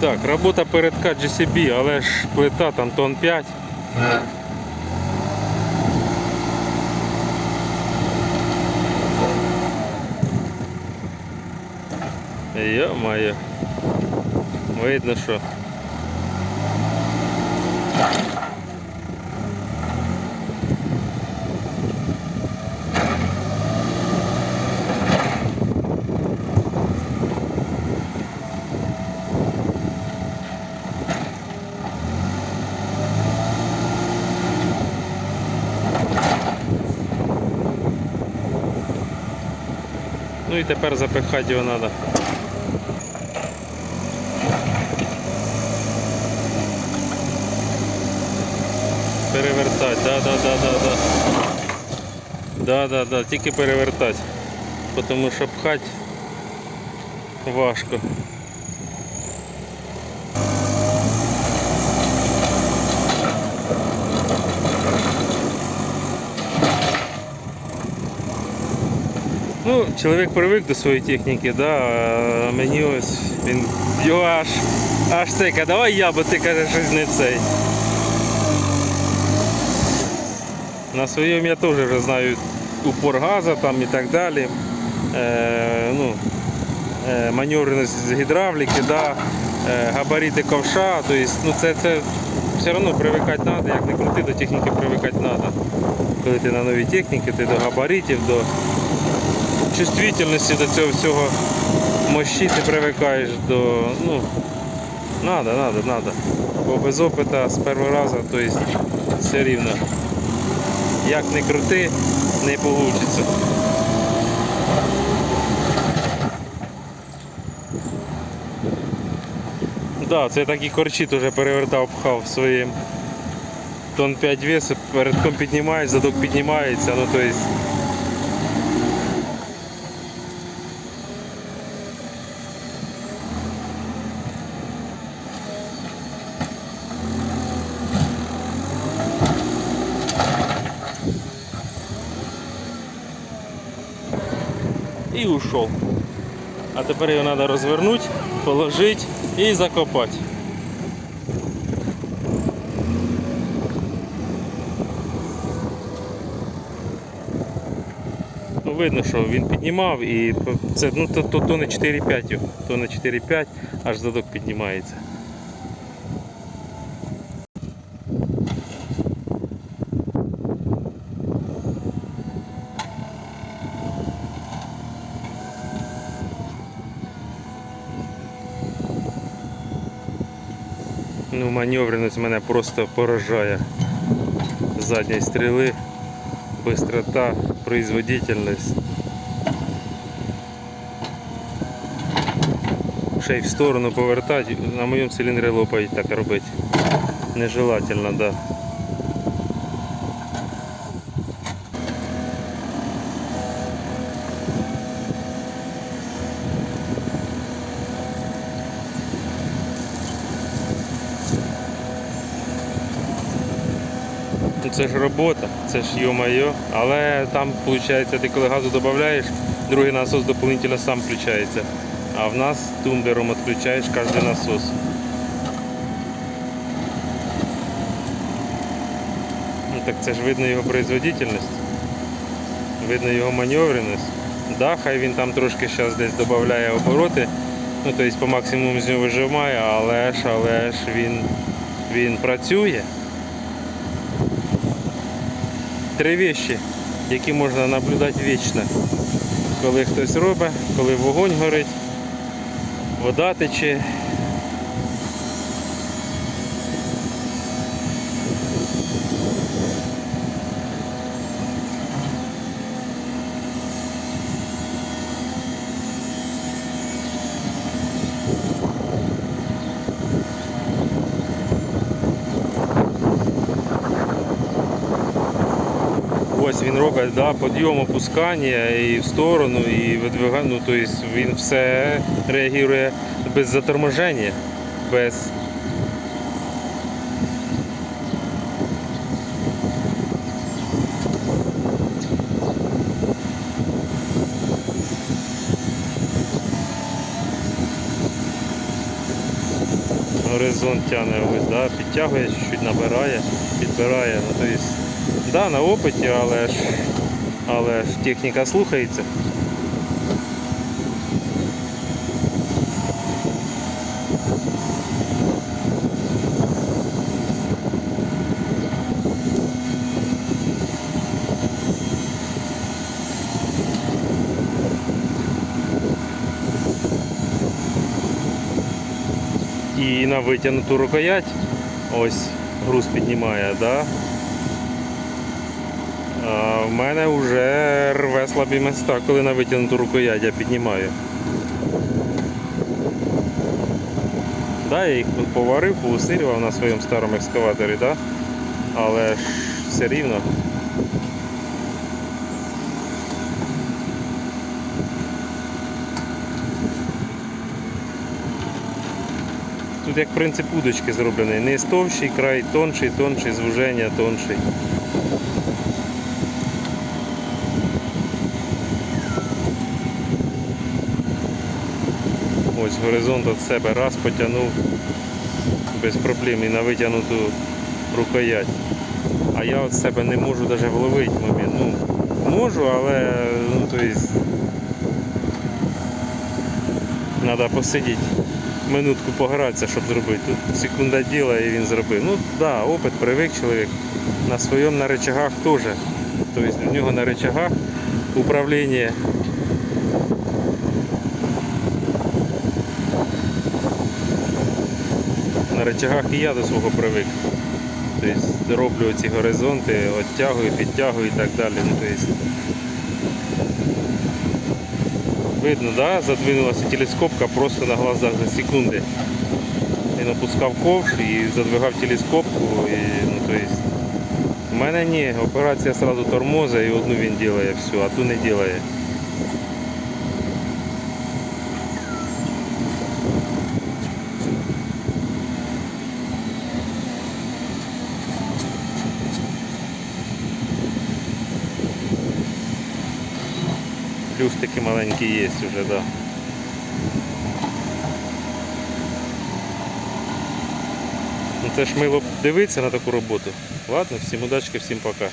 Так, робота передка GCB, але ж плита там тон 5. Йо-моє. Видно, що. Ну і тепер запихати його треба. Перевертати, да, да, да, да, да. Да, да, да, тільки перевертати. Тому що пхати важко. Чоловік привик до своєї техніки, да, а мені ось він його аж аж каже, давай я, бо ти кажеш, щось не цей. На своєму я теж вже знаю упор газу там і так далі. Е, ну, е, маневреність гідравліки, да, е, габарити ковша, тобто, ну, це, це все одно привикати треба, як не крути, до техніки привикати треба. Коли ти на новій техніці, ти до габаритів, до чувствительності до цього всього мощі ти привикаєш до. ну, надо, надо, надо. Бо без опита з першого разу, то есть, все рівно. Як не крути, не вийде. Да, це такі корчі теж перевертав, пхав своїм. Тон 5 весу, передком піднімаєш, задок піднімається, ну то есть і ушов. А тепер його треба розвернути, положити і закопати. Ну, видно, що він піднімав і це ну, то, то, то не 4,5, його, то не 4,5, аж задок піднімається. Ну, маневреність мене просто поражає. Задні стріли, бистрота, производительність. Ще й в сторону повертати, на моєму циліндрі лопають так робити. Нежелательно, да. Ну, Це ж робота, це ж йо-майо. Але там, виходить, ти коли газу додаєш, другий насос дополнительно сам включається. А в нас тумблером відключаєш кожен насос. Ну, так це ж видно його производительність, видно його маневреність. Да, хай він там трошки зараз десь додає обороти, ну тобто по максимуму з нього вижимає, але ж, але ж він, він працює три вещі, які можна наблюдати вічно. Коли хтось робить, коли вогонь горить, вода тече. Ось він робить да, підйом опускання і в сторону, і видвигає. Ну, тобто він все реагує без заторможення, без. горизонт тягне ось, да, підтягує, чуть-чуть набирає, підбирає. Ну, тобто, да, на опиті, але ж, але ж техніка слухається. І на витягнуту рукоять ось груз піднімає, да? А в мене вже рве слабі места, коли на витягнуту рукоять я піднімаю. Да, я їх поварив, поусилював на своєму старому екскаваторі, да? але ж все рівно. Тут як принцип удочки зроблений. Низ товщий, край тонший, тонший, звуження тонший. Ось горизонт від себе раз потягнув без проблем і на витягнуту рукоять. А я від себе не можу навіть вловити момент. Ну, можу, але ну, то есть, треба посидіти минутку погратися, щоб зробити. Тут секунда діла і він зробив. Ну да, опит, привик чоловік. На своєму на рычагах теж. Тобто у нього на рычагах управління. На рычагах і я до свого привик. Тобто роблю ці горизонти, оттягую, підтягую і так далі. Ну, тобто, Видно, да? задвинулася телескопка просто на глазах за секунди. Він опускав ковш і задвигав телескопку. І, ну, то есть, у мене ні, операція одразу тормоза і одну він робить всю, а ту не робить. Плюстики маленькі є вже, да. Ну це ж мило дивитися на таку роботу. Ладно, всім удачки, всім пока.